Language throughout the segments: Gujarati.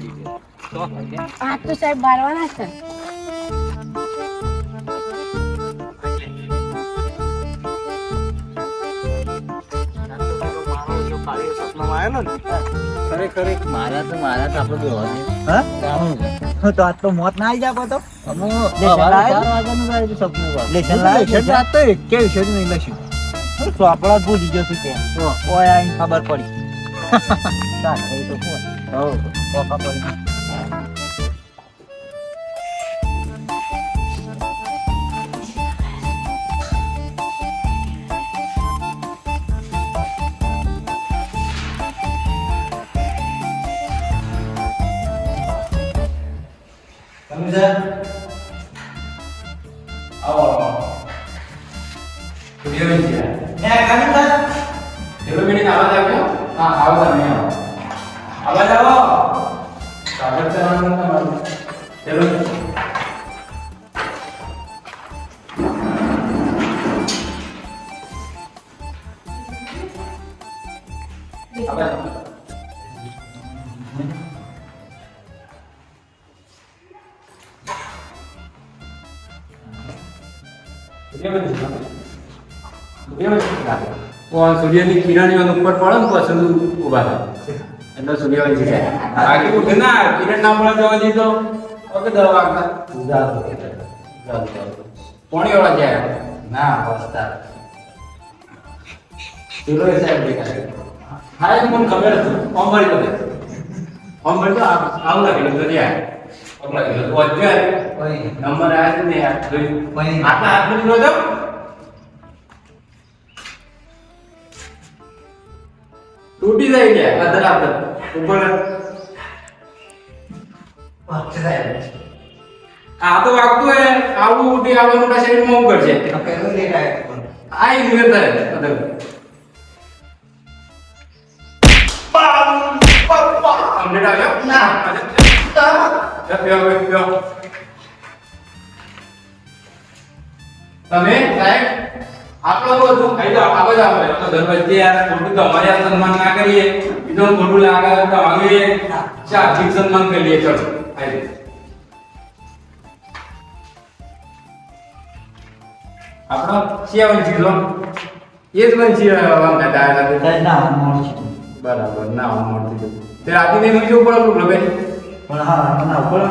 છે તો? કે આ તો સાહેબ બારવાના છે. મારા તો મારા તો આપણે બે હા? તો આજ તો મોત ના આવી તો? તો એકે નહીં લખ્યું. તો આપણા ભૂલી જશું ત્યાં. ઓય આઈને ખબર પડી. ચાલ, એ તો શું? હઉ, તો ખબર નહીં. કોણ સૂર્યની કિરણ ઉપર પડે ને પછી ઊભા થાય એટલે સૂર્યવંશી થાય બાકી ઉઠે ના કિરણ ના પડે જવા દીધો ઓકે દવા વાગતા કોણી વાળા જાય. ના વસ્તા પેલો એ સાહેબ દેખાય હા એ મને ખબર હતું ઓમ ભરી દે ઓમ ભરી તો? આવું લાગે તો જાય ઓમ લાગે તો અત્યારે નંબર આવે ને યાર જોઈ આટલા હાથ તૂટી જાય કે અધર અધર ઉપર આ તો વાગતું હે આવું ઉઠી આવવાનું શરીરમાં હું કરશે આ એક દિવસ આવે તો યાર ખોટું સન્માન ના કરીએ. બીજો ખોટું લાગે તો ચા ઠીક સન્માન કરીએ ચલો આઈ આપણો શિયા વંશી લો એ જ વંશી વાંગા દાયા ના મોડ છે. બરાબર ના હું મળતી તે રાતે નહીં મૂકી ઉપર આપણું પ્રભે પણ હા ના ઉપર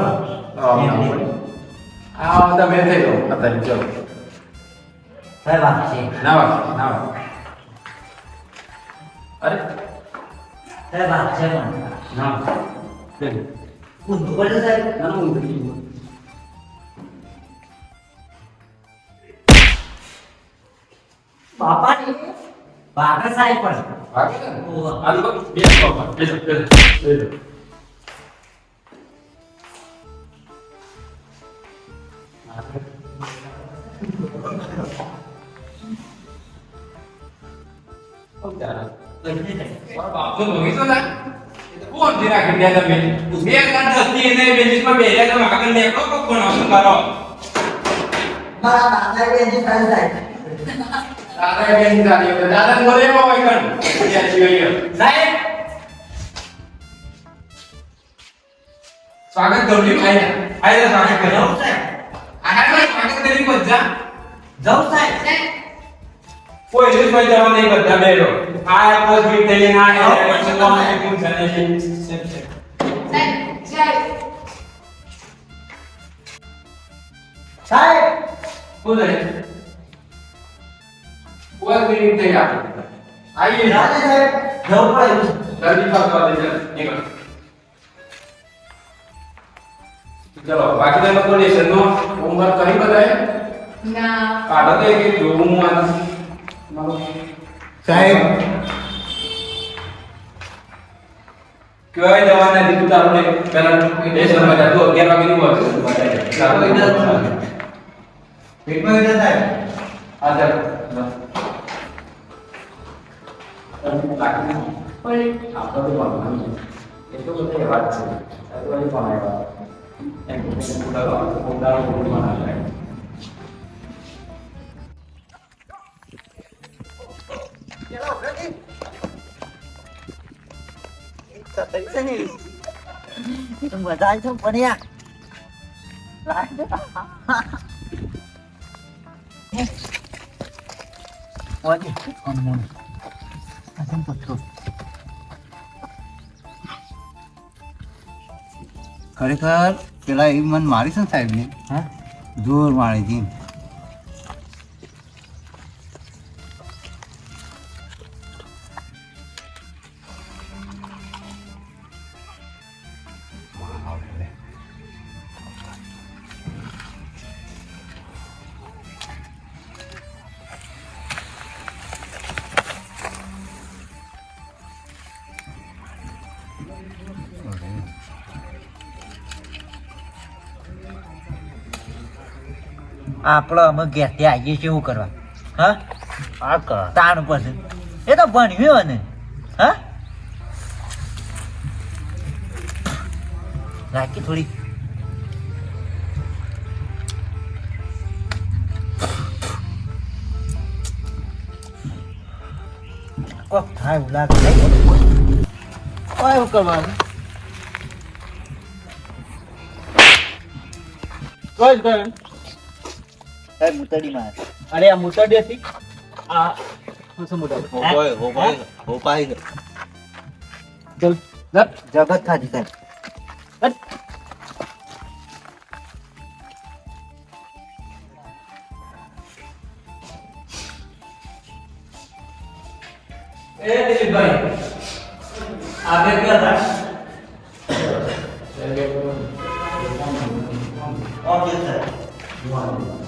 આ તમે થઈ ગયો. અત્યારે ચલો. સાહેબ ના વાત ના વાગ અરે સાહેબ આ છે પણ ના ઊંધું પડે સાહેબ. ના બાપા ને બાપા સાહેબ પણ. ને બે બાપા બેસો બેસો બાપનો ભવિષ્ય ના કોણ રાખી દે તમે બે કાંઠ હસ્તી એને બેન્ચીસ પર બેહ્યા તમે આગળ નીકળો કોક ભણાવશો મારો મારા દાદા બેન સાહેબ સાહેબ દાદા બેન દાદી દાદા બોલે એમાં હોય કણ ત્યાં જોઈએ સાહેબ સ્વાગત કરું આયા આયા સ્વાગત કરો આયા સ્વાગત કરી બધા જાઉં સાહેબ કોઈ રીતમાં જવા નહીં બધા બેરો. આ પોસ્ટ ગીત થઈ ના હે સલામ અલૈકુમ સલામ સાહેબ બોલે કોઈ મિનિટ થઈ આ આઈએ રાજા સાહેબ જવું પડે જલ્દી કરવા દે નીકળ. ચલો બાકી તમે કોઈ લેસન નો હોમવર્ક કરી બધાએ? ના. કાઢો તો એક જોવું હું આને. મારો સાહેબ કહેવાય જવાના નથી તું તારું ને પેલા લેસનમાં જા તું 11 વાગે નું વાંચે ચાલો પેટમાં વિધા સાહેબ આ ચાલ પણ આપણે તો ભણવાનું છે. બધી વાત છે આ તો. બધા છો ભણ્યા ઓજી અનમોલ અસમ પથ્થર ખરેખર પેલા એ મન મારી છે ને સાહેબ ને હા જોર મારી હતી આપણે અમે ઘેરથી આવીએ છીએ શું કરવા? હા? આ કર તાણ પછી એ તો ભણ્યું ને હા? રાખી થોડી. કોક થાય એવું લાગે. એવું કરવાનું? કોઈ જ કરે સાહેબ મુતડી માં અરે આ મુતડી હતી આ શું મુતડી હોપાય હોપાય હોપાય ચલ જગત ખાધી સાહેબ એ દિલીપભાઈ આપણે ક્યાં ઓકે સર.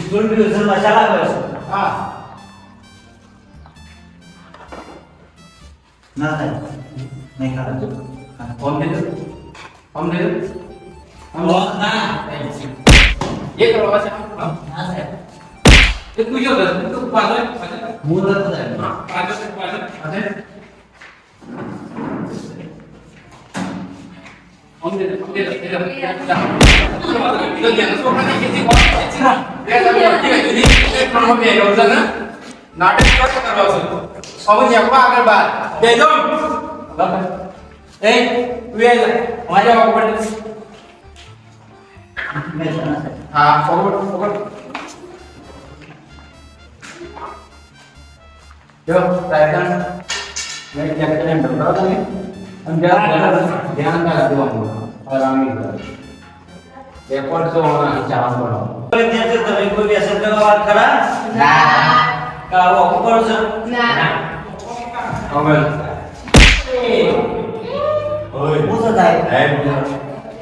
સ્કૂલ ટ્યુશન મસાલા કરે છે. હા. ના સાહેબ નહીં ખાધું. ફોન દે દો ફોન દે દો ફોન ના એ કરો પાછા. ના સાહેબ. એ તું જો તું પાછળ હું નથી સાહેબ. પાછળ પાછળ પાછળ ફોન દે દો ફોન દે દો દે દો દે નાટક કર કરવા છે હવે એકવા આગળ બાર બે જો એ વે માજા ઉપર મેં હા ફોરવર્ડ ફોરવર્ડ જો સાયકલ મેં ચેક કરીને બતાવો તમે અને ધ્યાન રેકોર્ડ તો ચાલુ વિદ્યાર્થીઓ તમે કોઈ વ્યસન કરવા વાત ખરા? ના. કાવો કરો છો? ના. હવે હું તો સાહેબ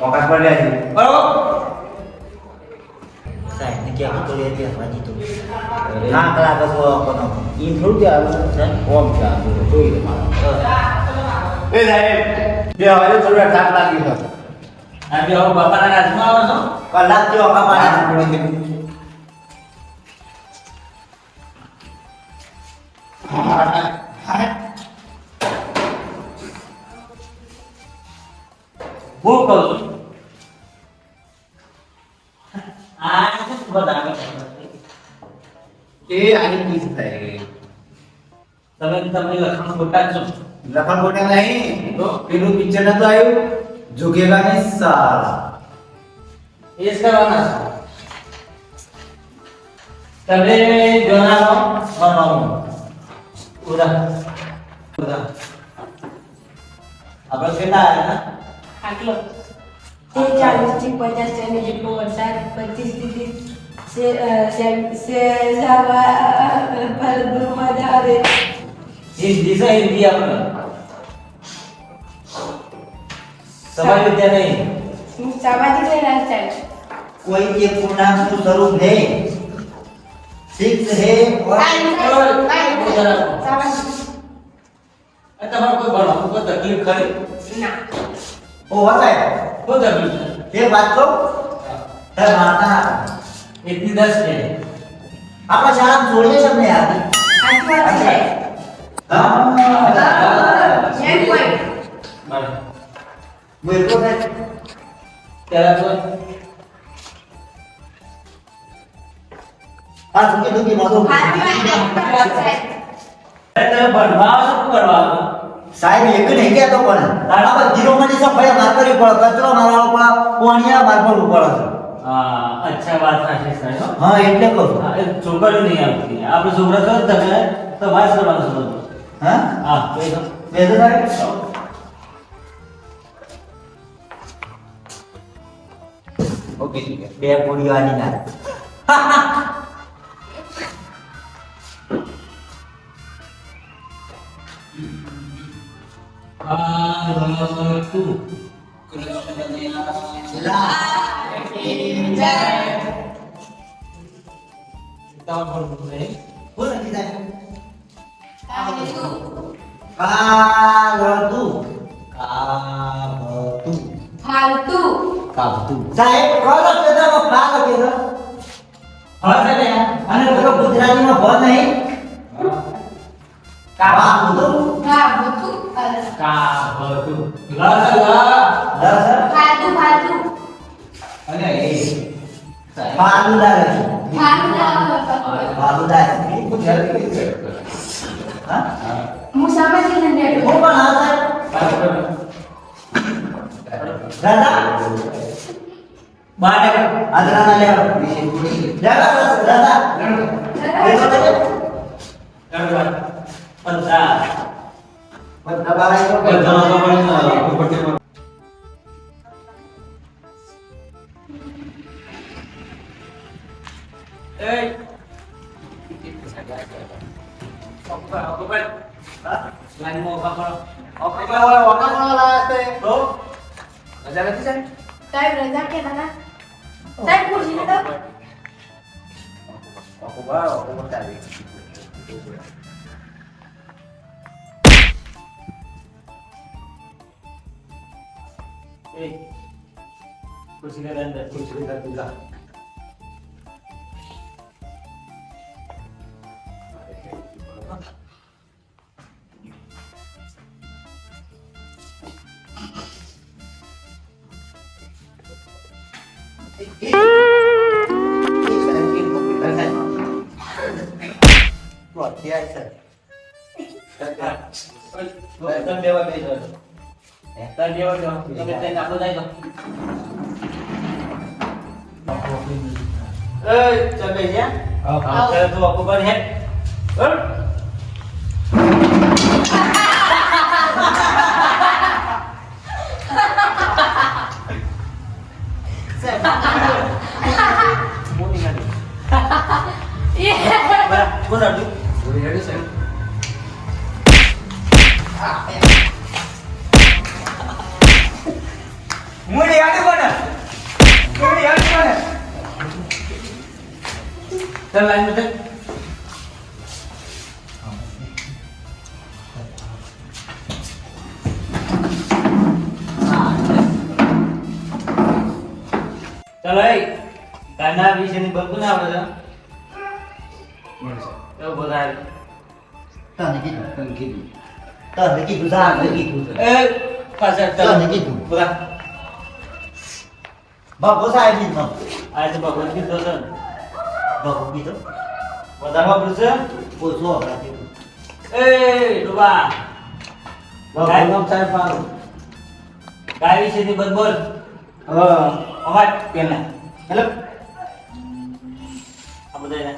મોકા પર લે બરોબર. સાહેબ ને ક્યાં તો લે દે વાજી તો. ના કલા કસો કોનો ઈ થોડું કે આવે છે ઓમ કે જોઈ લે મારા. એ સાહેબ બે હવે થોડા થાક લાગી છે. આ બે હવે બાપાના રાજમાં આવો છો? કલાક જેવો કપાના હું કહું છું? આ શું બતાવે એ આની કીસ થાય તમે તમે લખણ ખોટા છો. લખણ ખોટા નહીં તો પેલું પિક્ચર નતું આવ્યું? જોગેલા ને સાલા એ જ કરવાના છો. તમે જણાવો બનાવો ઉદા. ઉદા. આપણે કેટલા આવ્યા આટલો. તે ચાલીસથી પચાસ સેમી જેટલો વરસાદ પચીસથી દિશા હિન્દી આપણે. સમાજ વિદ્યા નહીં. સામાજિક कोई ये पूर्णांक स्वरूप है सिक्स है और સામાજિક તમારે કોઈ ભણવાનું કોઈ તકલીફ ખરી ના वो होता है કોઈ તકલીફ ये बात को है माता એકથી દસ છે आपका शाम छोड़िए सबने यार આટલું એક નહીં કહેતો પણ જીરો બધી રોમની ભાઈ માર કરવી પડે કચરો મારવાનો પડે કોણિયા માર પર ઉપર હા અચ્છા વાત સાચી સાહેબ હા. એટલે કહું છું. છોકરીઓ નહીં આવતી. આપણે છોકરા તો તમે તો વાત કરવાનું છે. હા? હા બે તો. સાહેબ ઓકે ઠીક છે. બે ગોળીઓ આની ના બોલો કીધા કાલતું કાબતું ફાલતુ કાબતું સાહેબ કોનો પેદામાં ફાલ કેરો હા સાહેબ અને પેલો ગુજરાતીમાં ભ નહીં? કાબતું ફાલતુ. કા બધું લા લા દસ ફાલતુ ફાલતુ અને એ ફાલુદા લખી ફાલતુ ફાલુદા ગુજરાતી છે હા હું સમજી ને હું પણ હા સાહેબ દાદા બાર આદરાના લેવા દાદા દાદા બેસો તમે પંચા બધા બાર આવ્યો કે? બધા તો પણ ઉપરથી સાહેબ રજા કે ના સાહેબ ખુરશી ને તો ખુશી કે અંદર ખુશી કે તુજા તમે બેવા બેસો તમે બેવા બેસો તમે ત્યાં આપણો જાય તો એ ચલે છે હા ચાલ તું આપકો પર હે હર મોની ગાડી બરા કોણ આડું મુડી ચાલ લાઈનમાં ચાલ ચાલો એ કાના વિશેની બકુ ના આવડે છે એવું બોલાય તને કીધું તને કીધું તને કીધું તને કીધું એ પાછળ ચાલ તને કીધું બોલા બાપુ સાહેબની મત આજે ભગવાન કીધો છે ને બાપુ કીધું વધારે વાપરું છે ઓછો આપણા એ ડુબા બાપુ નામ સાહેબ મારું ગાય વિશેની બધ બોલ હવે અવાજ પેલા હેલો આ બધા એને.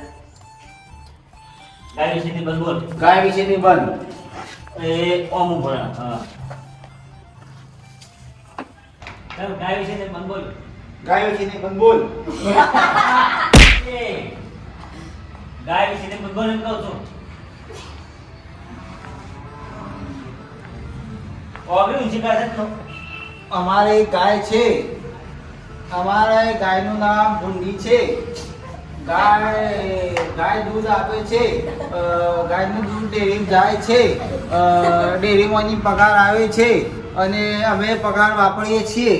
ગાય વિશેની બધ બોલ ગાય વિશેની બંધ એ ઓમ ઊભો રહે. હા ચાલો ગાય વિશેની બંધ બોલ ગાય વિશેની બંધ બોલ એ ગાય વિશેની બંધ બોલ એમ કહું છું. ઓગળી ઊંચી કાઢે તો. અમારે ગાય છે. અમારે ગાયનું નામ ભૂંડી છે. ગાય ગાય દૂધ આપે છે. ગાયનું દૂધ ડેરીમાં જાય છે. ડેરીમાંની પગાર આવે છે. અને અમે પગાર વાપરીએ છીએ.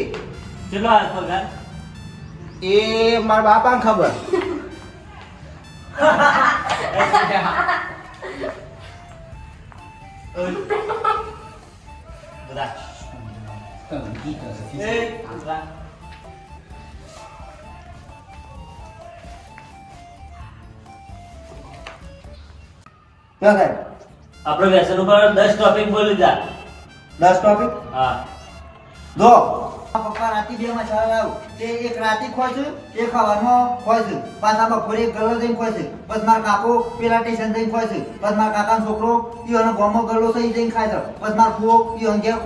ચલો હાલ પગાર? એ મારા બાપાને ખબર. બધા એ બધા ક્યાં સાહેબ આપણે વ્યસન ઉપર દસ ટોપિક બોલી જા દસ ટોપિક હા જો પપ્પા રાતે બે માં ચાલ આવું તે એક રાતે ખોય એક સવારમાં ખોય પાછા બપોરે એક ગલ્લો જઈને છે. પછી મારા કાકો પેલા સ્ટેશન જઈને છે. પછી મારા કાકાનો છોકરો ઈઓનો ગોમો ગલ્લો થઈ જઈને ખાય છે. પછી મારા ફુઓ ઈઓન ઘેર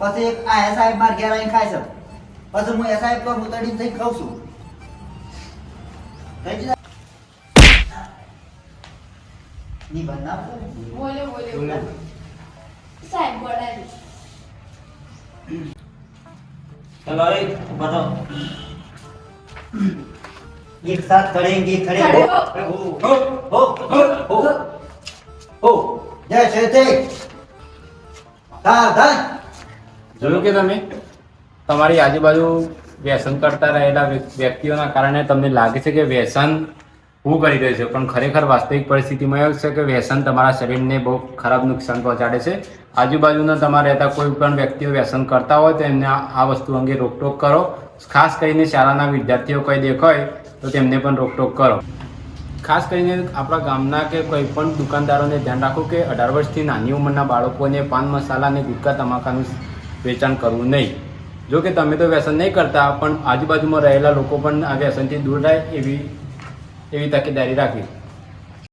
પછી એક આયા સાહેબ મારા ઘેર આવીને ખાય છે. પછી હું એ સાહેબ પર મુતડીને થઈને ખાઉં છું. ના. બોલે બોલે. સાહેબ બોલાવી. ચલો अरे बताओ। एक સાથ खड़ेंगे खड़े हो। हो। हो हो हो જય શ્રી તે સાધન જોયું કે તમે? તમારી આજુબાજુ વ્યસન કરતા રહેલા વ્યક્તિઓના કારણે તમને લાગે છે કે વ્યસન હું કરી રહ્યો છે. પણ ખરેખર વાસ્તવિક પરિસ્થિતિમાં એવું છે કે વ્યસન તમારા શરીરને બહુ ખરાબ નુકસાન પહોંચાડે છે. આજુબાજુના તમારા રહેતા કોઈ પણ વ્યક્તિઓ વ્યસન કરતા હોય તો એમને આ વસ્તુ અંગે રોકટોક કરો. ખાસ કરીને શાળાના વિદ્યાર્થીઓ કંઈ દેખાય તો તેમને પણ રોકટોક કરો. ખાસ કરીને આપણા ગામના કે કોઈ પણ દુકાનદારોને ધ્યાન રાખો કે અઢાર વર્ષથી નાની ઉંમરના બાળકોને પાન મસાલા અને ગુટકા તમાકાનું વેચાણ કરવું નહીં. જો કે તમે તો વ્યસન નહીં કરતા, પણ આજુબાજુમાં રહેલા લોકો પણ આ વ્યસનથી દૂર રહે એવી એવી તકેદારી રાખવી